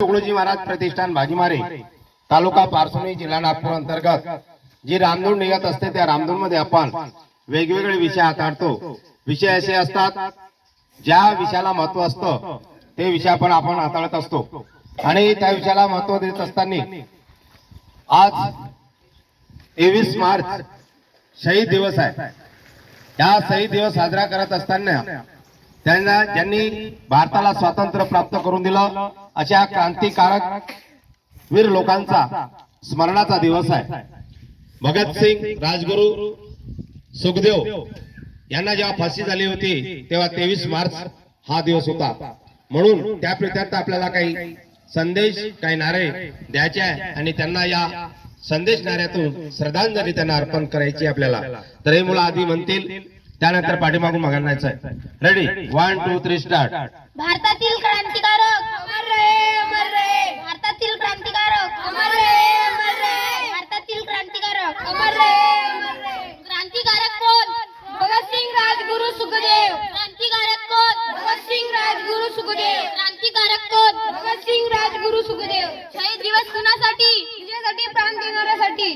तुकडोजी महाराज प्रतिष्ठान भाजीमारे तालुका पारसोनी जिल्हा नागपूर अंतर्गत. जी रामधून निघत असते त्या रामधून मध्ये आपण वेगवेगळे विषय हाताळतो. विषय असे असतात ज्या विषयाला महत्त्व असतं ते विषय आपण आपण हाताळत असतो. आणि त्या विषयाला महत्त्व देत असताना आज तेवीस मार्च शहीद दिवस आहे. या शहीद दिवस साजरा करत असताना त्यांना ज्यांनी भारताला स्वातंत्र्य प्राप्त करून दिलं अशा क्रांतिकारक वीर लोकांचा स्मरणाचा दिवस आहे. भगतसिंग राजगुरू सुखदेव यांना जेव्हा फाशी झाली होती तेव्हा तेवीस मार्च हा दिवस होता. म्हणून त्या प्रित्यर्थ आपल्याला काही संदेश काही नारे द्यायचे आहे आणि त्यांना या संदेश नाऱ्यातून श्रद्धांजली त्यांना अर्पण करायची आहे आपल्याला. तर हे मुलं आधी म्हणतील. त्यानंतर पाठीमागून मागायचं आहे. Ready one two three start भारतातील क्रांतिकारक! अमर रहे अमर रहे भारतातील क्रांतिकारक! अमर रहे अमर रहे भारतातील क्रांतिकारक अमर रहे अमर रहे क्रांतिकारक कोण भगतसिंग राजगुरु सुखदेव क्रांतिकारक कोण भगतसिंग राजगुरु सुखदेव क्रांतिकारक कोण भगतसिंग राजगुरु सुखदेव शहीद दिवस कुणासाठी देशासाठी प्राण देणाऱ्यासाठी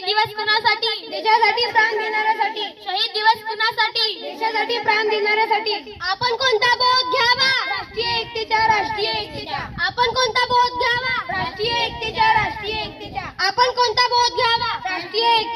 शहीद दिवस कुणासाठी? देशासाठी प्राण देणाऱ्यासाठी. शहीद दिवस कुणासाठी? देशासाठी प्राण देणाऱ्यासाठी. आपण कोणता बोध घ्यावा राष्ट्रीय एकतेच्या राष्ट्रीय एकतेच्या आपण कोणता बोध घ्यावा राष्ट्रीय एकतेच्या राष्ट्रीय एकतेच्या आपण कोणता बोध घ्यावा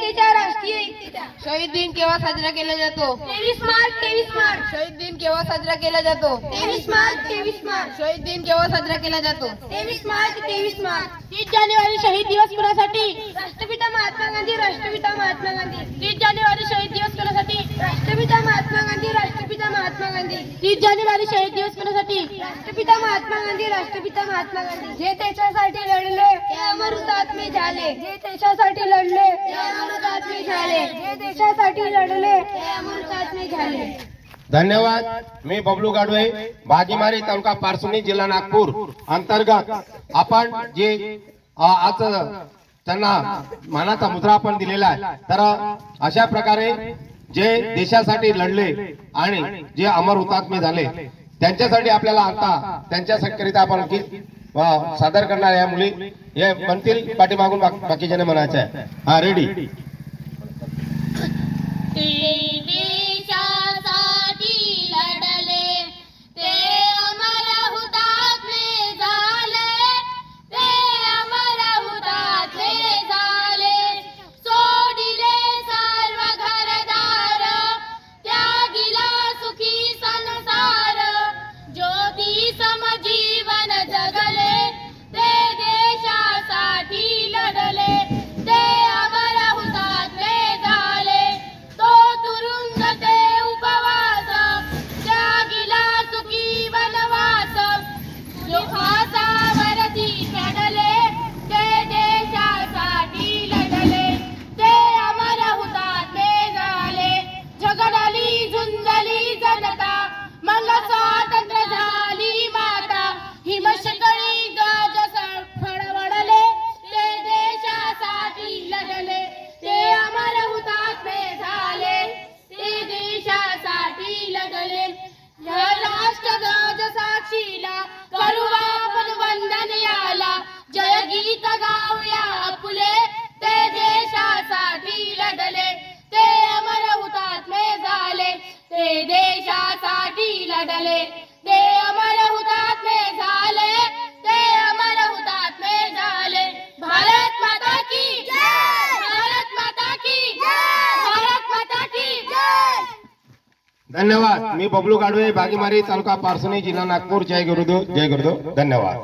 एकतेच्या राष्ट्रीय एकतेच्या शहीद दिन केव्हा साजरा केला जातो? तेवीस मार्च तेवीस मार्च. शहीद दिन केव्हा साजरा केला जातो? तेवीस मार्च तेवीस मार्च. शहीद दिन केव्हा साजरा केला जातो? तेवीस मार्च तेवीस मार्च. तीस जानेवारी शहीद दिवस कोणासाठी? राष्ट्रपिता महात्मा गांधी राष्ट्रपिता महात्मा गांधी. तीस जानेवारी शहीद दिवस कोणासाठी राष्ट्रपिता महात्मा गांधी राष्ट्रपिता महात्मा गांधी. तीस जानेवारी शहीद दिवस कोणासाठी? राष्ट्रपिता महात्मा गांधी राष्ट्रपिता महात्मा गांधी. जे देशासाठी लढले ते अमर हुतात्मे झाले. जे देशासाठी लढले ते अमर हुतात्मे झाले. जे देशासाठी लढले ते अमर हुतात्मे झाले. धन्यवाद. मी बबलू गाडवे भागीमारी तालुका पारसुनी जिल्हा नागपूर. अंतर्गत आपण जे आज त्यांना मानाचा मुद्रा आपण दिलेला आहे. तर अशा प्रकारे जे देशासाठी लढले आणि जे अमर हुतात्मे झाले त्यांच्यासाठी आपल्याला आता त्यांच्याकरिता आपण गीत सादर करणार या मुली. हे म्हणतील पाठीमागून बाकीच्याने म्हणायचं आहे. हा रेडी धन्यवाद. मी बबलू गाडवे भागीमारी तालुका पारसणी जिल्हा नागपूर. जय गुरुदेव जय गुरुदेव. धन्यवाद.